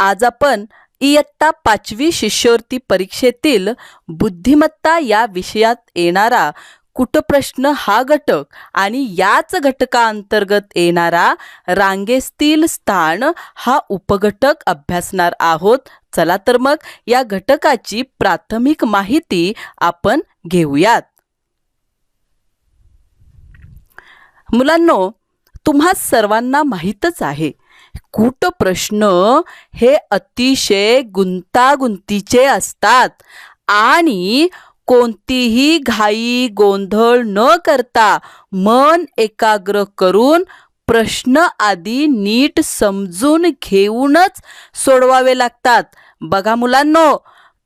आज आपण इयत्ता पाचवी शिष्यवृत्ती परीक्षेतील बुद्धिमत्ता या विषयात येणारा कुटप्रश्न हा घटक आणि याच घटकाअंतर्गत येणारा रांगेस्तील स्थान हा उपघटक अभ्यासणार आहोत. चला तर मग या घटकाची प्राथमिक माहिती आपण घेऊयात. मुलांनो तुम्हा सर्वांना माहीतच आहे कूट प्रश्न हे अतिशय गुंतागुंतीचे असतात. आणि कोणतीही घाई गोंधळ न करता मन एकाग्र करून प्रश्न आधी नीट समजून घेऊनच सोडवावे लागतात. बघा मुलांनो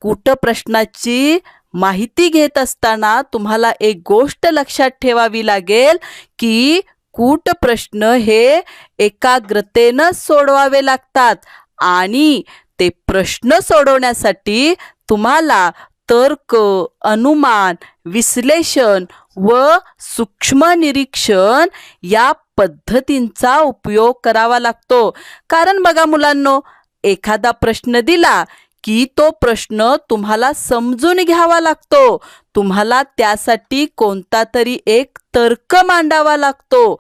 कुठं प्रश्नाची माहिती घेत असताना तुम्हाला एक गोष्ट लक्षात ठेवावी लागेल की कूट प्रश्न हे एकाग्रतेनं सोडवावे लागतात. आणि ते प्रश्न सोडवण्यासाठी तुम्हाला तर्क अनुमान विश्लेषण व सूक्ष्म निरीक्षण या पद्धतींचा उपयोग करावा लागतो. कारण बघा मुलांनो एखादा प्रश्न दिला की तो प्रश्न तुम्हाला समजून घ्यावा लागतो. तुम्हाला त्यासाठी कोणता तरी एक तर्क मांडावा लागतो.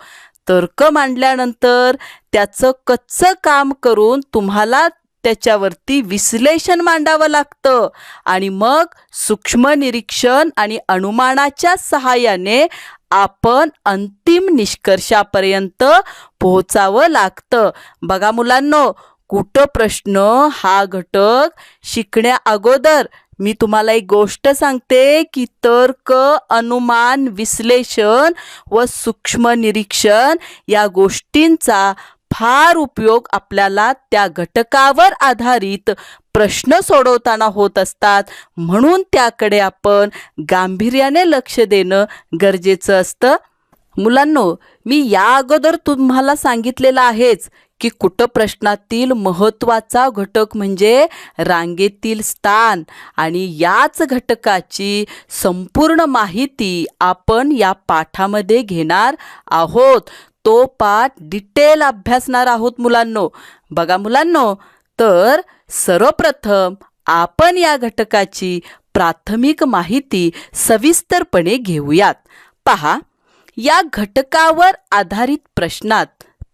तर्क मांडल्यानंतर त्याचं कच्चं काम करून तुम्हाला त्याच्यावरती विश्लेषण मांडावं लागतं. आणि मग सूक्ष्म निरीक्षण आणि अनुमानाच्या सहाय्याने आपण अंतिम निष्कर्षापर्यंत पोहोचावं लागतं. बघा मुलांनो कुठं प्रश्न हा घटक शिकण्या अगोदर मी तुम्हाला एक गोष्ट सांगते की तर्क अनुमान विश्लेषण व सूक्ष्म निरीक्षण या गोष्टींचा फार उपयोग आपल्याला त्या घटकावर आधारित प्रश्न सोडवताना होत असतात. म्हणून त्याकडे आपण गांभीर्याने लक्ष देणं गरजेचं असतं. मुलांनो मी या अगोदर तुम्हाला सांगितलेलं आहेच की कुटप्रश्नातील महत्त्वाचा घटक म्हणजे रांगेतील स्थान. आणि याच घटकाची संपूर्ण माहिती आपण या पाठामध्ये घेणार आहोत. तो पाठ डिटेल अभ्यासणार आहोत मुलांनो. बघा मुलांनो तर सर्वप्रथम आपण या घटकाची प्राथमिक माहिती सविस्तरपणे घेऊयात. पहा या घटकावर आधारित प्रश्नात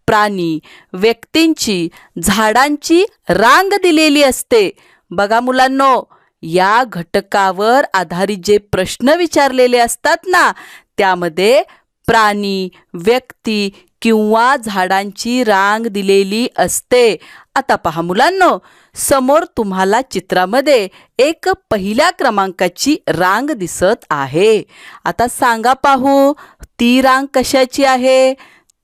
प्राणी व्यक्तींची झाडांची रांग दिलेली असते. बघा मुलांनो या घटकावर आधारित जे प्रश्न विचारलेले असतात ना त्यामध्ये प्राणी व्यक्ती किंवा झाडांची रांग दिलेली असते. आता पहा मुलांनो समोर तुम्हाला चित्रामध्ये एक पहिल्या क्रमांकाची रांग दिसत आहे. आता सांगा पाहू ती रांग कशाची आहे?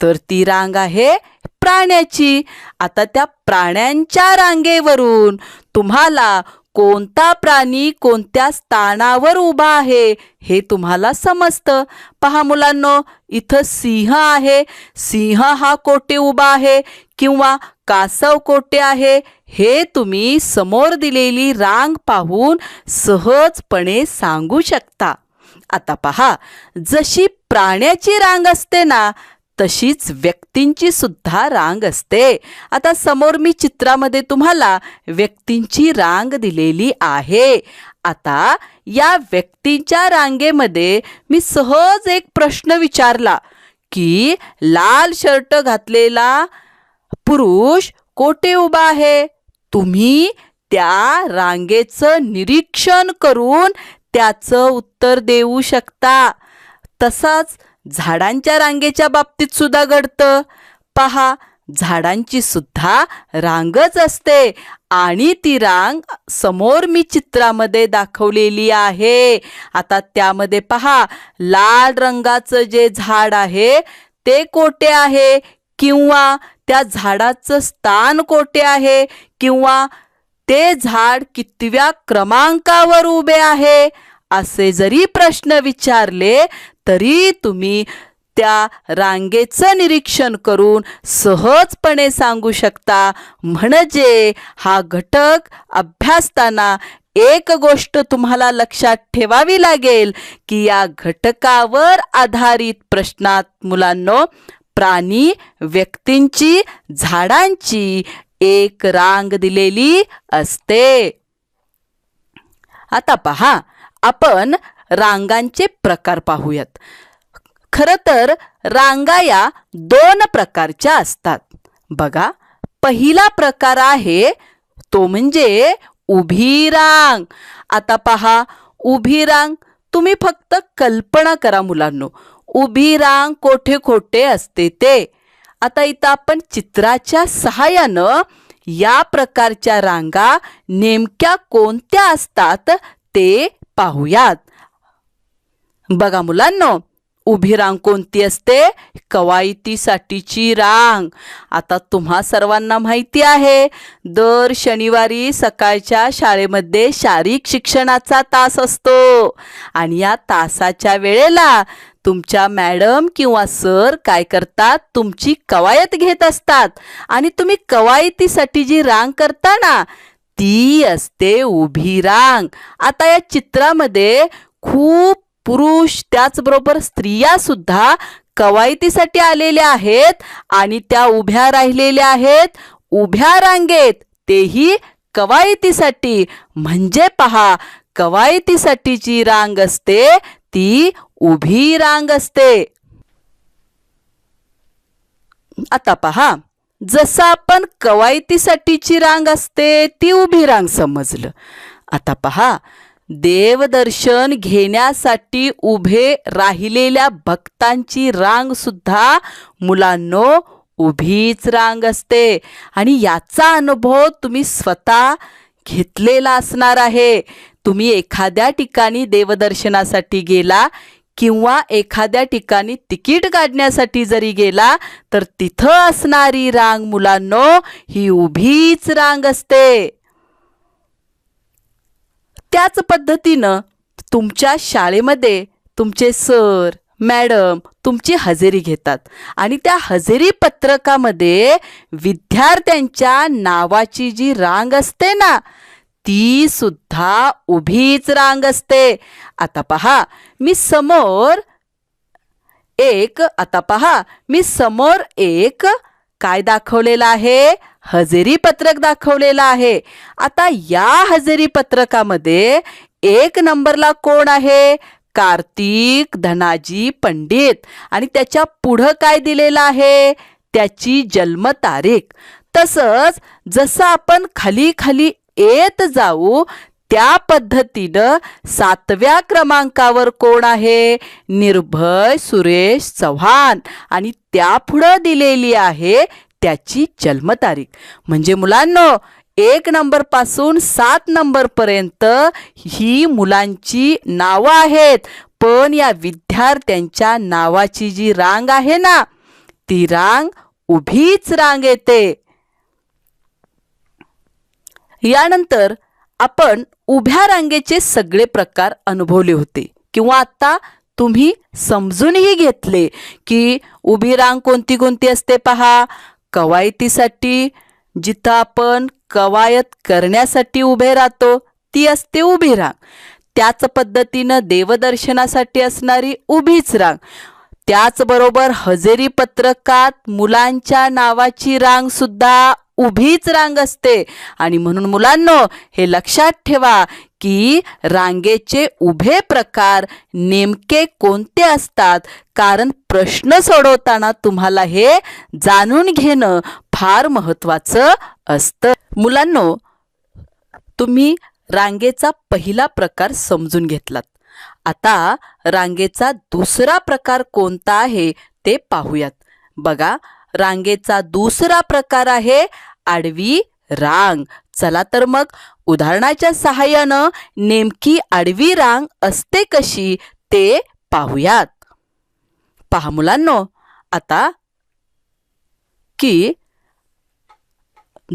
तर ती रांग आहे प्राण्याची. आता त्या प्राण्यांच्या रांगेवरून तुम्हाला कोणता प्राणी कोणत्या स्थानावर उभा आहे हे तुम्हाला समजतं. पहा मुलांनो इथं सिंह आहे. सिंह हा कोटे उभा आहे किंवा कासव कोटे आहे हे तुम्ही समोर दिलेली रांग पाहून सहजपणे सांगू शकता. आता पहा जशी प्राण्याची रांग असते ना तशीच व्यक्तींची सुद्धा रांग असते. आता समोर मी चित्रामध्ये तुम्हाला व्यक्तींची रांग दिलेली आहे. आता या व्यक्तींच्या रांगेमध्ये मी सहज एक प्रश्न विचारला की लाल शर्ट घातलेला पुरुष कोठे उभा आहे? तुम्ही त्या रांगेचं निरीक्षण करून त्याचं उत्तर देऊ शकता. तसाच झाडांच्या रांगेच्या बाबतीत सुद्धा घडतं. पहा झाडांची सुद्धा रांगच असते आणि ती रांग समोर मी चित्रामध्ये दाखवलेली आहे. आता त्यामध्ये पहा लाल रंगाचं जे झाड आहे ते कोठे आहे? किंवा त्या झाडाचं स्थान कोठे आहे? किंवा ते झाड कितव्या क्रमांकावर उभे आहे? असे जरी प्रश्न विचारले तरी तुम्ही त्या रांगेचं निरीक्षण करून सहजपणे सांगू शकता. म्हणजे हा घटक अभ्यासताना एक गोष्ट तुम्हाला लक्षात ठेवावी लागेल की या घटकावर आधारित प्रश्नात मुलांनो प्राणी व्यक्तींची झाडांची एक रांग दिलेली असते. आता पहा आपण रांगांचे प्रकार पाहूयात. खरं तर रांगा या दोन प्रकारच्या असतात. बघा पहिला प्रकार आहे तो म्हणजे उभी रांग. आता पहा उभी रांग तुम्ही फक्त कल्पना करा मुलांनो. उभी रांग कोठे कोठे असते ते. आता इथं आपण चित्राच्या सहाय्यानं या प्रकारच्या रांगा नेमक्या कोणत्या असतात ते पाहूयात. बघा मुलांनो उभी रांग कोणती असते? कवायतीसाठीची रांग. आता तुम्हा सर्वांना माहिती आहे दर शनिवारी सकाळच्या शाळेमध्ये शारीरिक शिक्षणाचा तास असतो. आणि या तासाच्या वेळेला तुमच्या मॅडम किंवा सर काय करतात? तुमची कवायत घेत असतात. आणि तुम्ही कवायतीसाठी जी रांग करता ना ती असते उभी रांग. आता या चित्रामध्ये खूप पुरुष त्याचबरोबर स्त्रिया सुद्धा कवायतीसाठी आलेल्या आहेत आणि त्या उभ्या राहिलेल्या आहेत. उभ्या रांगेत तेही कवायतीसाठी. म्हणजे पहा कवायतीसाठीची रांग असते ती उभी रांग असते. आता पहा जसं आपण कवायतीसाठीची रांग असते ती उभी रांग समजलं. आता पहा देवदर्शन घेण्यासाठी उभे राहिलेल्या भक्तांची रांग सुद्धा मुलांनो उभीच रांग असते. आणि याचा अनुभव तुम्ही स्वतः घेतलेला असणार आहे. तुम्ही एखाद्या ठिकाणी देवदर्शनासाठी गेला किंवा एखाद्या ठिकाणी तिकीट काढण्यासाठी जरी गेला तर तिथं असणारी रांग मुलांनो ही उभीच रांग असते. त्याच पद्धतीनं तुमच्या शाळेमध्ये तुमचे सर मॅडम तुमची हजेरी घेतात. आणि त्या हजेरी पत्रकामध्ये विद्यार्थ्यांच्या नावाची जी रांग असते ना ती सुद्धा उभीच रांग असते. आता पहा मी समोर एक आता पहा मी समोर एक काय दाखवलेलं आहे? हजेरी पत्रक दाखवलेलं आहे. आता या हजेरी पत्रकामध्ये एक नंबरला कोण आहे? कार्तिक धनाजी पंडित. आणि त्याच्या पुढं काय दिलेलं आहे? त्याची जन्मतारीख. तसंच जसं आपण खाली खाली येत जाऊ त्या पद्धतीनं सातव्या क्रमांकावर कोण आहे? निर्भय सुरेश चव्हाण. आणि त्यापुढं दिलेली आहे त्याची जन्मतारीख. म्हणजे मुलांनो एक नंबरपासून सात नंबर पर्यंत ही मुलांची नावं आहेत. पण या विद्यार्थ्यांच्या नावाची जी रांग आहे ना ती रांग उभीच रांग येते. यानंतर आपण उभ्या रांगेचे सगळे प्रकार अनुभवले होते. किंवा आता तुम्ही समजूनही घेतले की उभी रांग कोणती कोणती असते पहा. कवायतीसाठी जिथं आपण कवायत करण्यासाठी उभे राहतो ती असते उभी रांग. त्याच पद्धतीनं देवदर्शनासाठी असणारी उभीच रांग. त्याचबरोबर हजेरी पत्रकात मुलांच्या नावाची रांगसुद्धा उभीच रांग असते. आणि म्हणून मुलांनो हे लक्षात ठेवा की रांगेचे उभे प्रकार नेमके कोणते असतात? कारण प्रश्न सोडवताना तुम्हाला हे जाणून घेणं फार महत्वाचं असतं. मुलांनो तुम्ही रांगेचा पहिला प्रकार समजून घेतलात. आता रांगेचा दुसरा प्रकार कोणता आहे ते पाहूयात. बघा रांगेचा दुसरा प्रकार आहे आडवी रांग. चला तर मग उदाहरणाच्या सहाय्यानं नेमकी आडवी रांग असते कशी ते पाहूयात. पहा मुलांनो आता की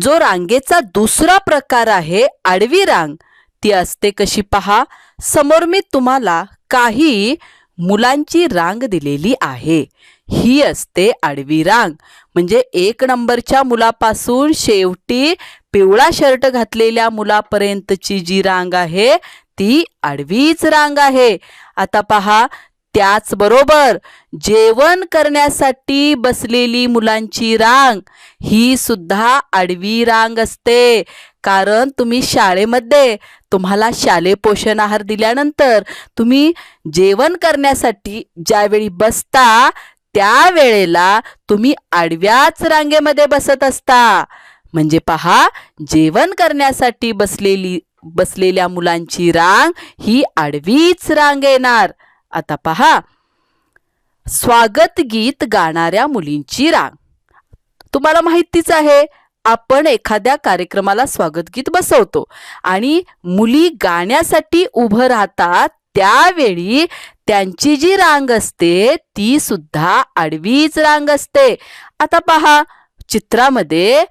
जो रांगेचा दुसरा प्रकार आहे आडवी रांग ती असते कशी पहा. समोर मी तुम्हाला काही मुलांची रांग दिलेली आहे. ही असते आडवी रांग. म्हणजे एक नंबरच्या मुलापासून शेवटी पिवळा शर्ट घातलेल्या मुलापर्यंतची जी रांग आहे ती आडवीच रांग आहे. आता पहा त्याचबरोबर जेवण करण्यासाठी बसलेली मुलांची रांग ही सुद्धा आडवी रांग असते. कारण तुम्ही शाळेमध्ये तुम्हाला शालेय पोषण आहार दिल्यानंतर तुम्ही जेवण करण्यासाठी ज्यावेळी बसता त्यावेळेला तुम्ही आडव्याच रांगेमध्ये बसत असता. म्हणजे पहा जेवण करण्यासाठी बसलेली बसलेल्या मुलांची रांग ही आडवीच रांग येणार. आता पहा स्वागत गीत गाणाऱ्या मुलींची रांग. तुम्हाला माहितीच आहे आपण एखाद्या कार्यक्रमाला स्वागत गीत बसवतो आणि मुली गाण्यासाठी उभं राहतात त्यावेळी त्यांची जी रांग असते ती सुद्धा आडवीच रांग असते. आता पहा चित्रामध्ये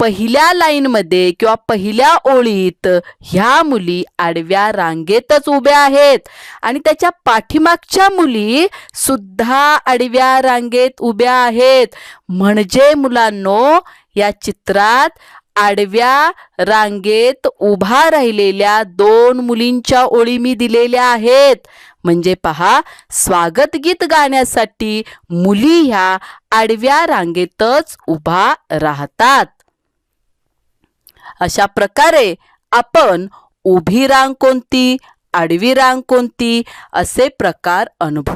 पहिल्या लाईनमध्ये किंवा पहिल्या ओळीत ह्या मुली आडव्या रांगेतच उभ्या आहेत. आणि त्याच्या पाठीमागच्या मुली सुद्धा आडव्या रांगेत उभ्या आहेत. म्हणजे मुलांनो या चित्रात आडव्या रांगेत उभा राहिलेल्या दोन मुलींच्या ओळी मी दिलेल्या आहेत. म्हणजे पहा स्वागत गीत गाण्यासाठी मुली ह्या आडव्या रांगेतच उभा राहतात. अशा प्रकारे आपण उभी रांग कोणती आडवी रांग कोणती असे प्रकार अनुभव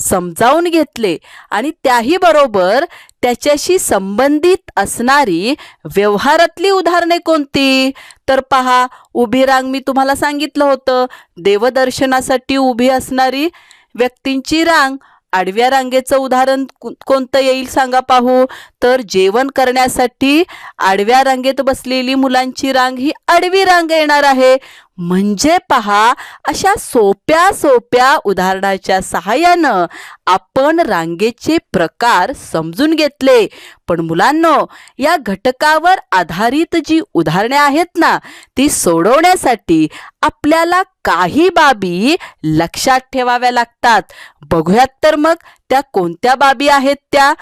समजावून घेतले आणि त्याही बरोबर त्याच्याशी संबंधित असणारी व्यवहारातली उदाहरणे कोणती? तर पहा उभी रांग मी तुम्हाला सांगितलं होतं. देवदर्शनासाठी उभी असणारी व्यक्तींची रांग. आडव्या रांगेचं उदाहरण कोणतं येईल सांगा पाहू. तर जेवण करण्यासाठी आडव्या रांगेत बसलेली मुलांची रांग ही आडवी रांग येणार आहे. म्हणजे पहा अशा सोप्या सोप्या उदाहरणाच्या सहाय्यानं आपण रांगेचे प्रकार समजून घेतले. पण मुलांनो या घटकावर आधारित जी उदाहरणे आहेत ना ती सोडवण्यासाठी आपल्याला काही बाबी लक्षात ठेवाव्या लागतात. बघूयात तर मग त्या कोणत्या बाबी आहेत त्या.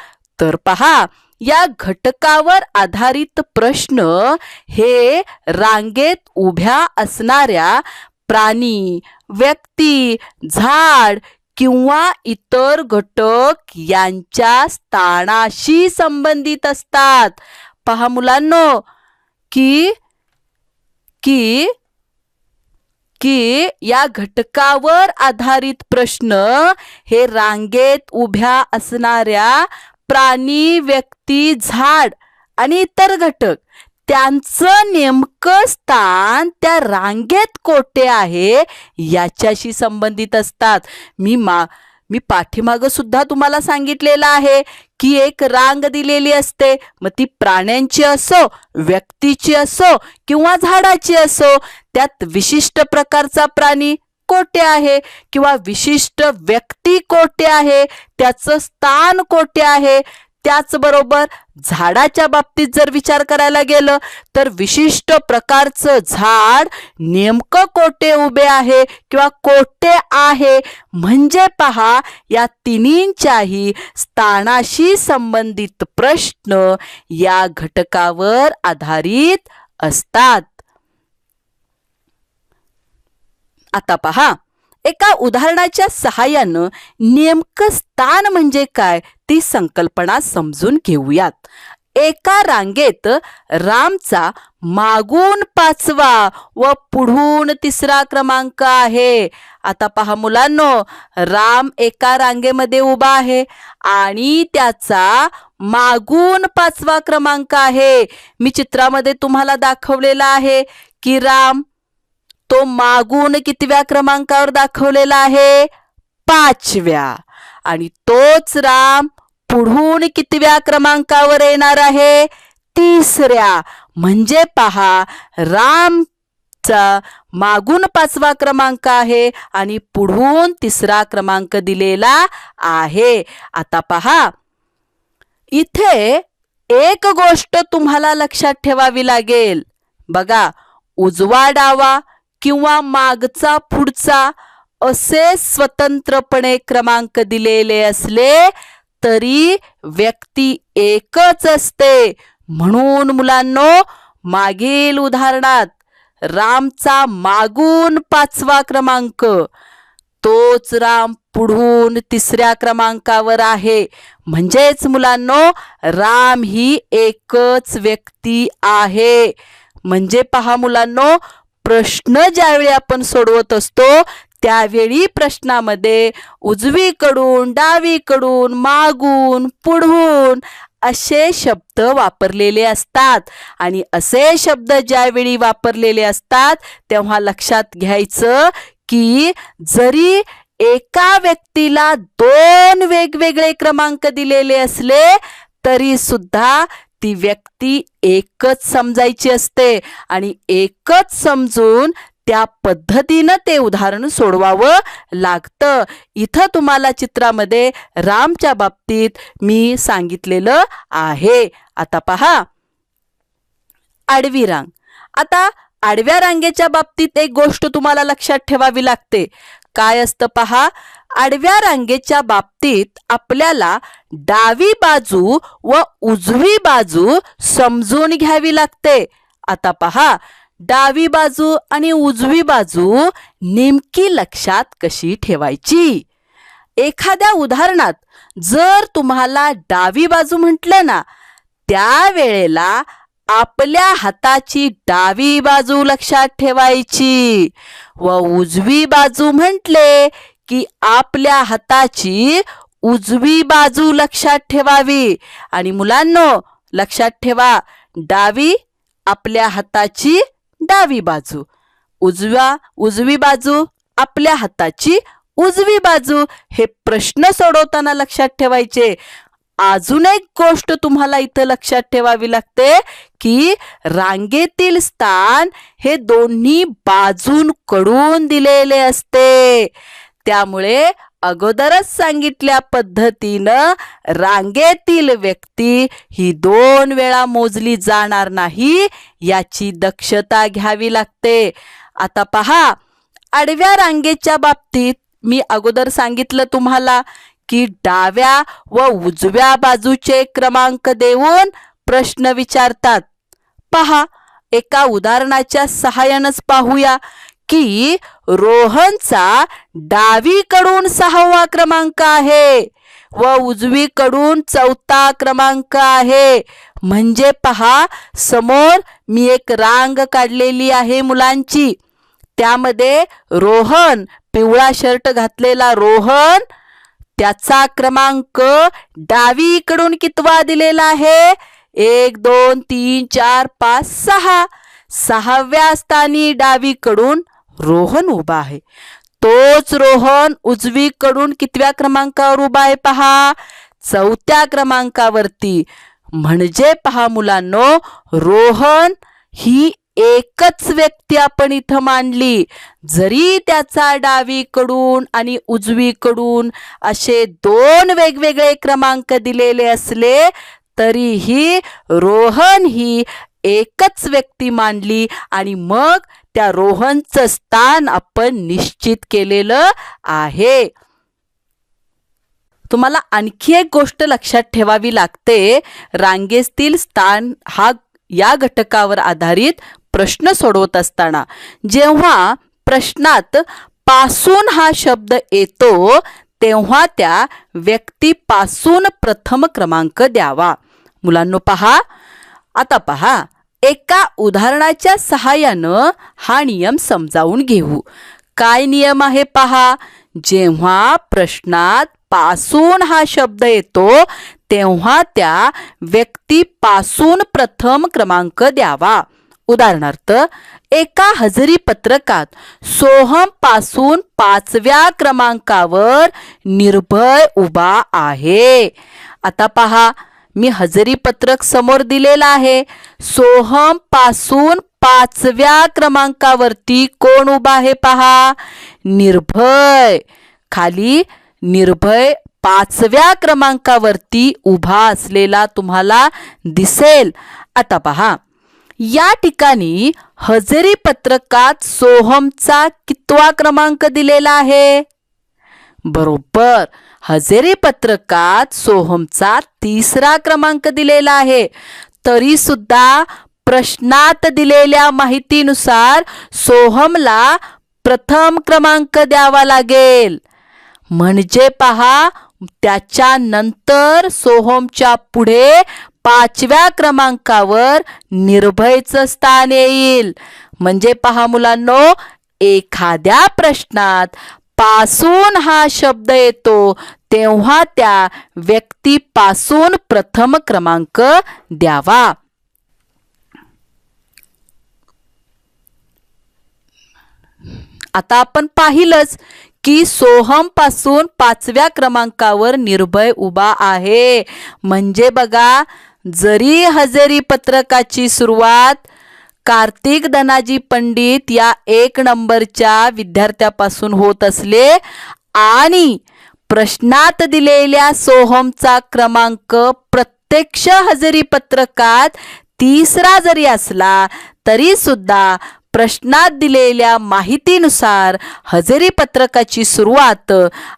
तर पहा या घटकावर आधारित प्रश्न हे रांगेत उभ्या असणाऱ्या प्राणी व्यक्ती झाड किंवा इतर घटक यांच्या स्थानाशी संबंधित असतात. पहा मुलांनो की की की या घटकावर आधारित प्रश्न हे रांगेत उभ्या असणाऱ्या प्राणी व्यक्ती झाड आणि इतर घटक. त्यांचं नेमकं स्थान त्या रांगेत कोठे आहे याच्याशी संबंधित असतात. मी मा मी पाठीमागं सुद्धा तुम्हाला सांगितलेलं आहे की एक रांग दिलेली असते. मग ती प्राण्यांची असो व्यक्तीची असो किंवा झाडाची असो त्यात विशिष्ट प्रकारचा प्राणी कोठे आहे किंवा विशिष्ट व्यक्ती कोठे आहे त्याचं स्थान कोठे आहे त्याचबरोबर झाडाच्या बाबतीत जर विचार करायला गेलं तर विशिष्ट प्रकारचं झाड नेमकं कोठे उभे आहे किंवा कोठे आहे. म्हणजे पहा या तिन्हींच्याही स्थानाशी संबंधित प्रश्न या घटकावर आधारित असतात. आता पहा. एका उदाहरणाच्या सहाय्यानं नेमकं स्थान म्हणजे काय ती संकल्पना समजून घेऊयात. एका रांगेत रामचा मागून पाचवा व पुढून तिसरा क्रमांक आहे. आता पहा मुलांनो राम एका रांगेमध्ये उभा आहे आणि त्याचा मागून पाचवा क्रमांक आहे. मी चित्रामध्ये तुम्हाला दाखवलेला आहे की राम तो मागून कितव्या क्रमांकावर दाखवलेला आहे? पाचव्या. आणि तोच राम पुढून कितव्या क्रमांकावर येणार आहे? तिसऱ्या. म्हणजे पहा रामचा मागून पाचवा क्रमांक आहे आणि पुढून तिसरा क्रमांक दिलेला आहे. आता पहा. इथे एक गोष्ट तुम्हाला लक्षात ठेवावी लागेल. बघा उजवा डावा किंवा मागचा पुढचा असे स्वतंत्रपणे क्रमांक दिलेले असले तरी व्यक्ती एकच असते. म्हणून मुलांनो मागील उदाहरणात रामचा मागून पाचवा क्रमांक तोच राम पुढून तिसऱ्या क्रमांकावर आहे. म्हणजेच मुलांनो राम ही एकच व्यक्ती आहे. म्हणजे पहा मुलांनो प्रश्न ज्यावेळी आपण सोडवत असतो त्यावेळी प्रश्नामध्ये उजवीकडून डावीकडून मागून पुढून असे शब्द वापरलेले असतात. आणि असे शब्द ज्यावेळी वापरलेले असतात तेव्हा लक्षात घ्यायचं की जरी एका व्यक्तीला दोन वेगवेगळे क्रमांक दिलेले असले तरी सुद्धा ती व्यक्ती एकच समजायची असते आणि एकच समजून त्या पद्धतीनं ते उदाहरण सोडवावं लागतं. इथं तुम्हाला चित्रामध्ये रामच्या बाबतीत मी सांगितलेलं आहे. आता पहा. आडवी रांग. आता आडव्या रांगेच्या बाबतीत एक गोष्ट तुम्हाला लक्षात ठेवावी लागते. काय असतं पहा? आडव्या रांगेच्या बाबतीत आपल्याला डावी बाजू व उजवी बाजू समजून घ्यावी लागते. आता पहा डावी बाजू आणि उजवी बाजू नेमकी लक्षात कशी ठेवायची? एखाद्या उदाहरणात जर तुम्हाला डावी बाजू म्हटलं ना त्यावेळेला आपल्या हाताची डावी बाजू लक्षात ठेवायची व उजवी बाजू म्हटले की आपल्या हाताची उजवी बाजू लक्षात ठेवावी. आणि मुलांनो लक्षात ठेवा डावी आपल्या हाताची डावी बाजू. उजव्या उजवी बाजू आपल्या हाताची उजवी बाजू. हे प्रश्न सोडवताना लक्षात ठेवायचे. अजून एक गोष्ट तुम्हाला इथं लक्षात ठेवावी लागते की रांगेतील स्थान हे दोन्ही बाजूंकडून दिलेले असते. त्यामुळे अगोदरच सांगितल्या पद्धतीनं रांगेतील व्यक्ती ही दोन वेळा मोजली जाणार नाही याची दक्षता घ्यावी लागते. आता पहा आडव्या रांगेच्या बाबतीत मी अगोदर सांगितलं तुम्हाला की डाव्या व उजव्या बाजूचे क्रमांक देऊन प्रश्न विचारतात. पहा एका उदाहरणाच्या सहाय्यानंच पाहूया. की रोहनचा डावीकडून सहावा क्रमांक आहे व उजवीकडून चौथा क्रमांक आहे. म्हणजे पहा समोर मी एक रांग काढलेली आहे मुलांची. त्यामध्ये रोहन पिवळा शर्ट घातलेला रोहन त्याचा क्रमांक डावीकडून कितवा दिलेला आहे? एक दोन तीन चार पाच सहा. सहाव्या स्थानी डावीकडून रोहन उभा आहे. तोच रोहन उजवीकडून कितव्या क्रमांकावर उभा आहे पहा? चौथ्या क्रमांकावरती. म्हणजे पहा मुलांनो रोहन ही एकच व्यक्ती आपण इथं मांडली जरी त्याचा डावीकडून आणि उजवीकडून असे दोन वेगवेगळे क्रमांक दिलेले असले तरीही रोहन ही एकच व्यक्ती मांडली आणि मग त्या रोहनचं स्थान आपण निश्चित केलेलं आहे. तुम्हाला आणखी एक गोष्ट लक्षात ठेवावी लागते. रांगेतील स्थान हा या घटकावर आधारित प्रश्न सोडवत असताना जेव्हा प्रश्नात पासून हा शब्द येतो तेव्हा त्या व्यक्तीपासून प्रथम क्रमांक द्यावा. मुलांनो पहा. आता पहा. एका उदाहरणाच्या सहाय्यानं हा नियम समजावून घेऊ. काय नियम आहे पहा. जेव्हा प्रश्नात पासून हा शब्द येतो तेव्हा त्या व्यक्तीपासून प्रथम क्रमांक द्यावा. उदाहरणार्थ एका हजेरी पत्रकात सोहमपासून पाचव्या क्रमांकावर निर्भय उभा आहे. आता पहा मी हजेरी पत्रक समोर दिलेलं आहे. सोहमपासून पाचव्या क्रमांकावरती कोण उभा आहे पहा? निर्भय. खाली निर्भय पाचव्या क्रमांकावरती उभा असलेला तुम्हाला दिसेल. आता पहा. या ठिकाणी हजेरी पत्रकात सोहमचा कितवा क्रमांक दिलेला आहे? बरोबर. हजेरी पत्रकात सोहमचा तिसरा क्रमांक दिलेला आहे. तरी सुद्धा प्रश्नात दिलेल्या माहितीनुसार सोहमला प्रथम क्रमांक द्यावा लागेल. म्हणजे पहा त्याच्यानंतर सोहमच्या पुढे पाचव्या क्रमांकावर निर्भयचं स्थान येईल. म्हणजे पहा मुलांनो एखाद्या प्रश्नात पासून हा शब्द येतो तेव्हा त्या व्यक्तीपासून प्रथम क्रमांक द्यावा. आता आपण पाहिलंच की सोहमपासून पाचव्या क्रमांकावर निर्भय उभा आहे. म्हणजे बघा जरी हजेरी पत्रकाची सुरुवात कार्तिक धनाजी पंडित या एक नंबरच्या विद्यार्थ्यापासून होत असले आणि प्रश्नात दिलेल्या सोहमचा क्रमांक प्रत्यक्ष हजेरी पत्रकात तिसरा जरी असला तरी सुद्धा प्रश्नात दिलेल्या माहितीनुसार हजेरी पत्रकाची सुरुवात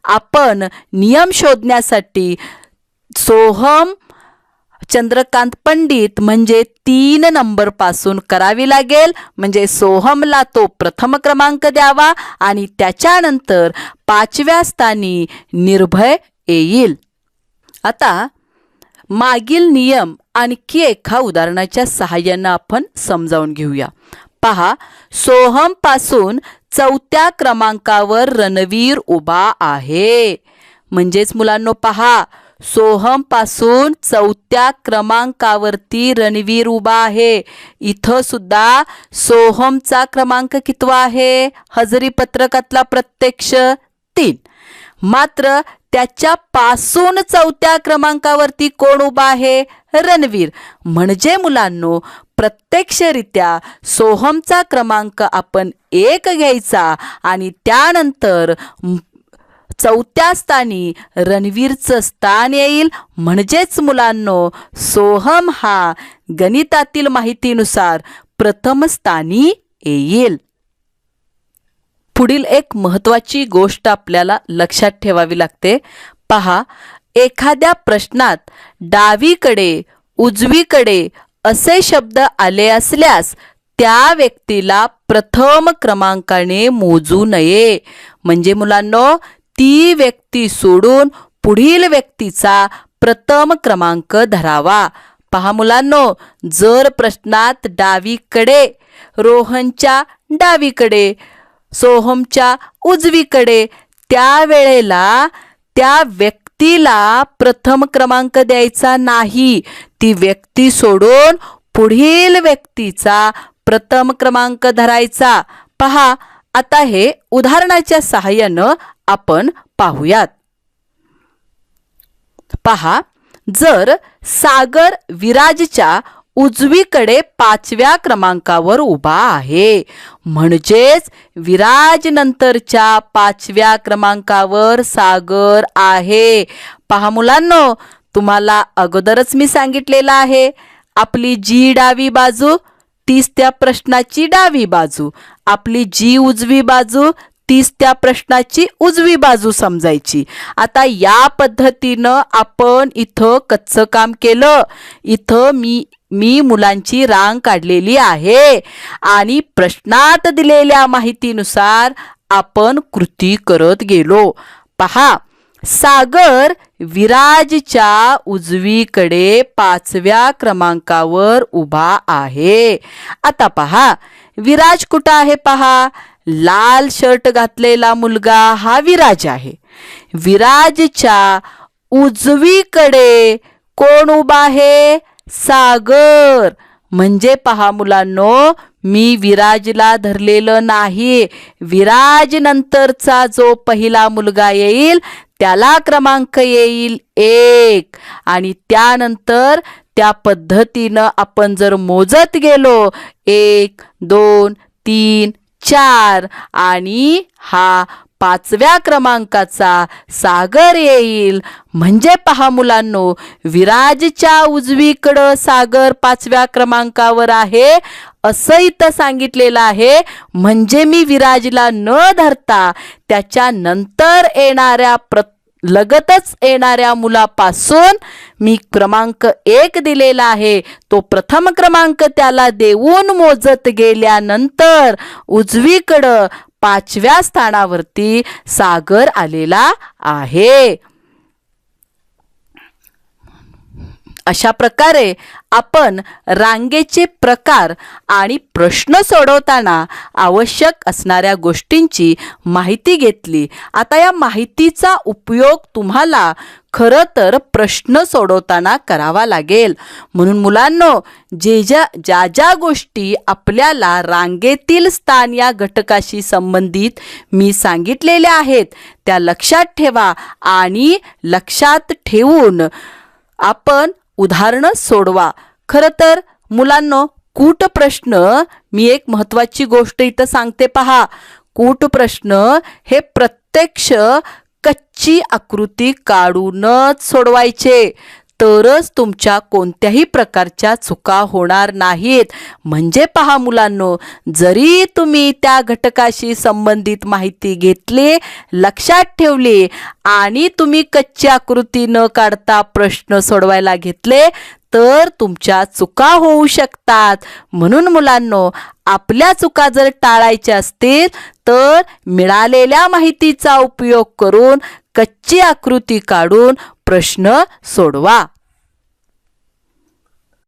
आपण नियम शोधण्यासाठी सोहम चंद्रकांत पंडित म्हणजे तीन नंबरपासून करावी लागेल. म्हणजे सोहमला तो प्रथम क्रमांक द्यावा आणि त्याच्यानंतर पाचव्या स्थानी निर्भय येईल. आता मागील नियम आणखी एका उदाहरणाच्या सहाय्यानं आपण समजावून घेऊया. पहा सोहमपासून चौथ्या क्रमांकावर रणवीर उभा आहे. म्हणजेच मुलांनो पहा सोहमपासून चौथ्या क्रमांकावरती रणवीर उभा आहे. इथं सुद्धा सोहमचा क्रमांक कितवा आहे? हजरी पत्रकातला प्रत्यक्ष तीन. मात्र त्याच्या पासून चौथ्या क्रमांकावरती कोण उभा आहे? रणवीर. म्हणजे मुलांनो प्रत्यक्षरित्या सोहमचा क्रमांक आपण एक घ्यायचा आणि त्यानंतर चौथ्या स्थानी रणवीरचं स्थान येईल. म्हणजेच मुलांनो सोहम हा गणितातील माहितीनुसार प्रथम स्थानी येईल. पुढील एक महत्वाची गोष्ट आपल्याला लक्षात ठेवावी लागते. पहा एखाद्या प्रश्नात डावीकडे उजवीकडे असे शब्द आले असल्यास त्या व्यक्तीला प्रथम क्रमांकाने मोजू नये. म्हणजे मुलांनो ती व्यक्ती सोडून पुढील व्यक्तीचा प्रथम क्रमांक धरावा. पहा मुलांनो जर प्रश्नात डावीकडे रोहनच्या डावीकडे सोहमच्या उजवीकडे त्यावेळेला त्या व्यक्तीला प्रथम क्रमांक द्यायचा नाही. ती व्यक्ती सोडून पुढील व्यक्तीचा प्रथम क्रमांक धरायचा. पहा आता हे उदाहरणाच्या सहाय्यानं आपण पाहूयात. पहा जर सागर विराजच्या उजवीकडे पाचव्या क्रमांकावर उभा आहे म्हणजेच विराज नंतरच्या पाचव्या क्रमांकावर सागर आहे. पहा मुलांनो तुम्हाला अगोदरच मी सांगितलेलं आहे आपली जी डावी बाजू तीच त्या प्रश्नाची डावी बाजू आपली जी उजवी बाजू तीच त्या प्रश्नाची उजवी बाजू समजायची. आता या पद्धतीनं आपण इथं कच्चं काम केलं. इथं मी मी मुलांची रांग काढलेली आहे. आणि प्रश्नात दिलेल्या माहितीनुसार आपण कृती करत गेलो. पहा सागर विराजच्या उजवीकडे पाचव्या क्रमांकावर उभा आहे. आता पहा विराज कुठं आहे पहा? लाल शर्ट घातलेला मुलगा हा विराज आहे. विराजच्या उजवीकडे कोण उभा आहे? सागर. म्हणजे पहा मुलांनो मी विराजला धरलेलं नाही. विराज नंतरचा जो पहिला मुलगा येईल त्याला क्रमांक येईल एक. आणि त्यानंतर त्या पद्धतीनं आपण जर मोजत गेलो एक दोन तीन चार आणि हा पाचव्या क्रमांकाचा सागर येईल. म्हणजे पहा मुलांनो विराजच्या उजवीकडं सागर पाचव्या क्रमांकावर आहे असं इथं सांगितलेलं आहे. म्हणजे मी विराजला न धरता त्याच्या नंतर येणाऱ्या प्र लगतच येणाऱ्या मुलापासून मी क्रमांक एक दिलेला आहे. तो प्रथम क्रमांक त्याला देऊन मोजत गेल्यानंतर उजवीकडं पाचव्या स्थानावरती सागर आलेला आहे. अशा प्रकारे आपण रांगेचे प्रकार आणि प्रश्न सोडवताना आवश्यक असणाऱ्या गोष्टींची माहिती घेतली. आता या माहितीचा उपयोग तुम्हाला खरं तर प्रश्न सोडवताना करावा लागेल. म्हणून मुलांनो जे ज्या ज्या ज्या गोष्टी आपल्याला रांगेतील स्थान या घटकाशी संबंधित मी सांगितलेल्या आहेत त्या लक्षात ठेवा आणि लक्षात ठेवून आपण उदाहरणं सोडवा. खरं तर मुलांनो कूट प्रश्न मी एक महत्त्वाची गोष्ट इथं सांगते पहा. कूट प्रश्न हे प्रत्यक्ष कच्ची आकृती काढूनच सोडवायचे. तरच तुमच्या कोणत्याही प्रकारच्या चुका होणार नाहीत. म्हणजे पहा मुलांनो जरी तुम्ही त्या घटकाशी संबंधित माहिती घेतली लक्षात ठेवली आणि तुम्ही कच्ची आकृती न काढता प्रश्न सोडवायला घेतले तर तुमच्या चुका होऊ शकतात. म्हणून मुलांनो आपल्या चुका जर टाळायच्या असतील तर मिळालेल्या माहितीचा उपयोग करून कच्ची आकृती काढून प्रश्न सोडवा.